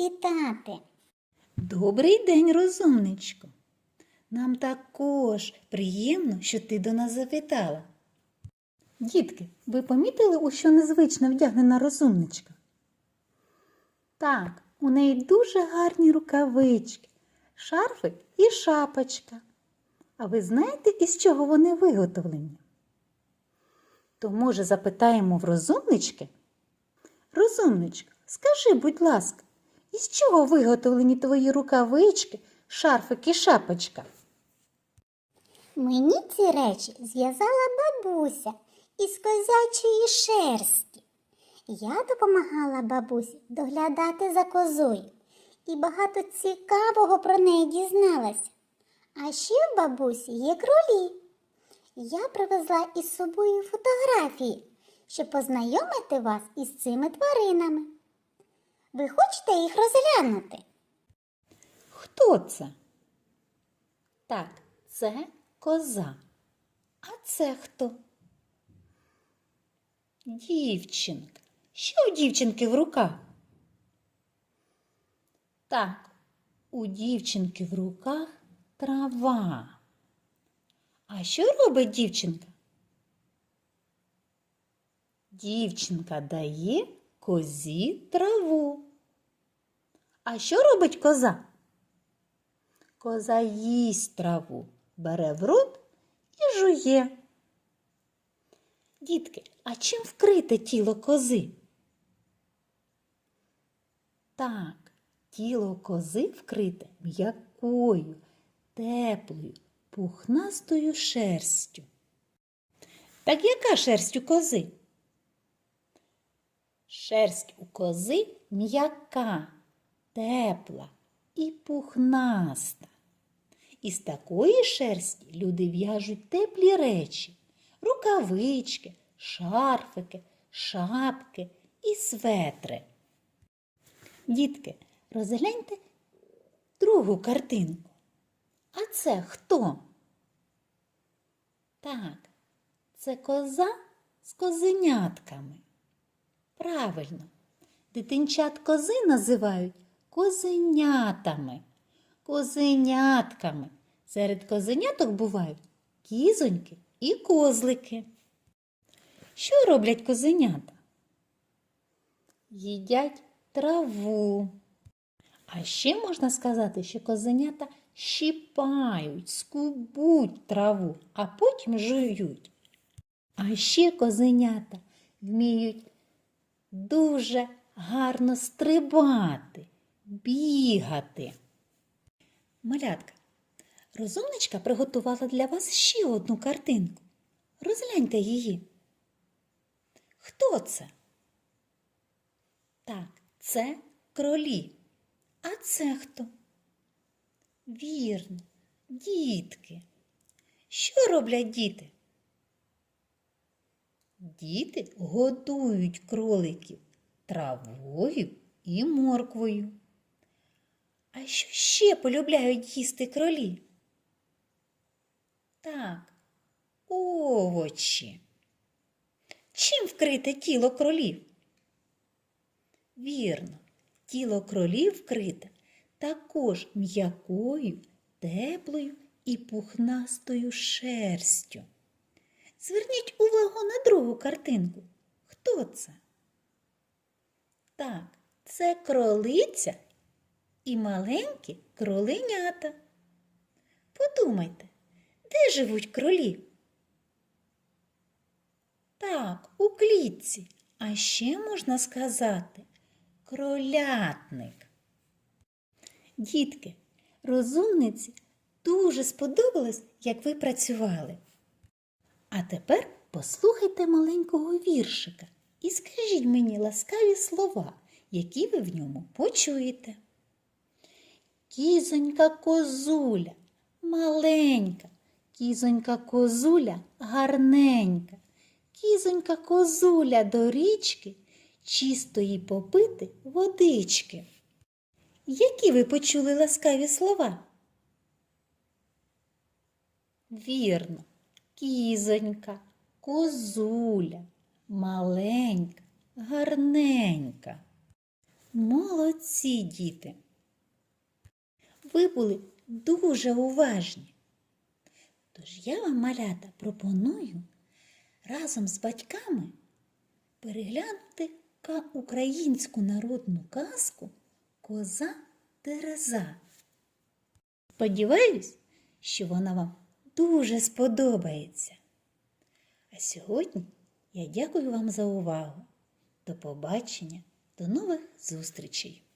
вітати. Добрий день, розумничко. Нам також приємно, що ти до нас завітала. Дітки, ви помітили, у що незвично вдягнена розумничка? Так, у неї дуже гарні рукавички, шарфик і шапочка. А ви знаєте, із чого вони виготовлені? То, може, запитаємо в розумнички? Розумничка, скажи, будь ласка, із чого виготовлені твої рукавички, шарфик і шапочка? Мені ці речі зв'язала бабуся із козячої шерсті. Я допомагала бабусі доглядати за козою і багато цікавого про неї дізналася. А ще в бабусі є кролі. Я привезла із собою фотографії, щоб познайомити вас із цими тваринами. Ви хочете їх розглянути? Хто це? Так, це коза. А це хто? Дівчинка. Що у дівчинки в руках? Так, у дівчинки в руках трава. А що робить дівчинка? Дівчинка дає козі траву. А що робить коза? Коза їсть траву, бере в рот і жує. Дітки, а чим вкрите тіло кози? Так, тіло кози вкрите м'якою, теплою, пухнастою шерстю. Так яка шерсть у кози? Шерсть у кози м'яка, тепла і пухнаста. Із такої шерсті люди в'яжуть теплі речі, рукавички, шарфики, шапки і светри. Дітки, розгляньте другу картинку. А це хто? Так, це коза з козенятками. Правильно, дитинчат кози називають козенятами. Козенятками. Серед козеняток бувають кізоньки і козлики. Що роблять козенята? Їдять траву. А ще можна сказати, що козенята щіпають, скубуть траву, а потім жують. А ще козенята вміють дуже гарно стрибати, бігати. Малятка, розумничка приготувала для вас ще одну картинку. Розгляньте її. Хто це? Так, це кролі. А це хто? Вірно, дітки. Що роблять діти? Діти годують кроликів травою і морквою. А що ще полюбляють їсти кролі? Так, овочі. Чим вкрите тіло кролів? Вірно, тіло кролів вкрите також м'якою, теплою і пухнастою шерстю. Зверніть увагу на другу картинку. Хто це? Так, це кролиця і маленькі кроленята. Подумайте, де живуть кролі? Так, у клітці. А ще можна сказати кролятник. Дітки, розумниці дуже сподобалось, як ви працювали. А тепер послухайте маленького віршика і скажіть мені ласкаві слова, які ви в ньому почуєте. Кізонька козуля, маленька, кізонька козуля гарненька, кізонька козуля до річки, чистої попити водички. Які ви почули ласкаві слова? Вірно, кізонька, козуля, маленька, гарненька. Молодці, діти! Ви були дуже уважні. Тож я вам, малята, пропоную разом з батьками переглянути українську народну казку Коза Тереза. Сподіваюсь, що вона вам дуже сподобається. А сьогодні я дякую вам за увагу. До побачення, до нових зустрічей!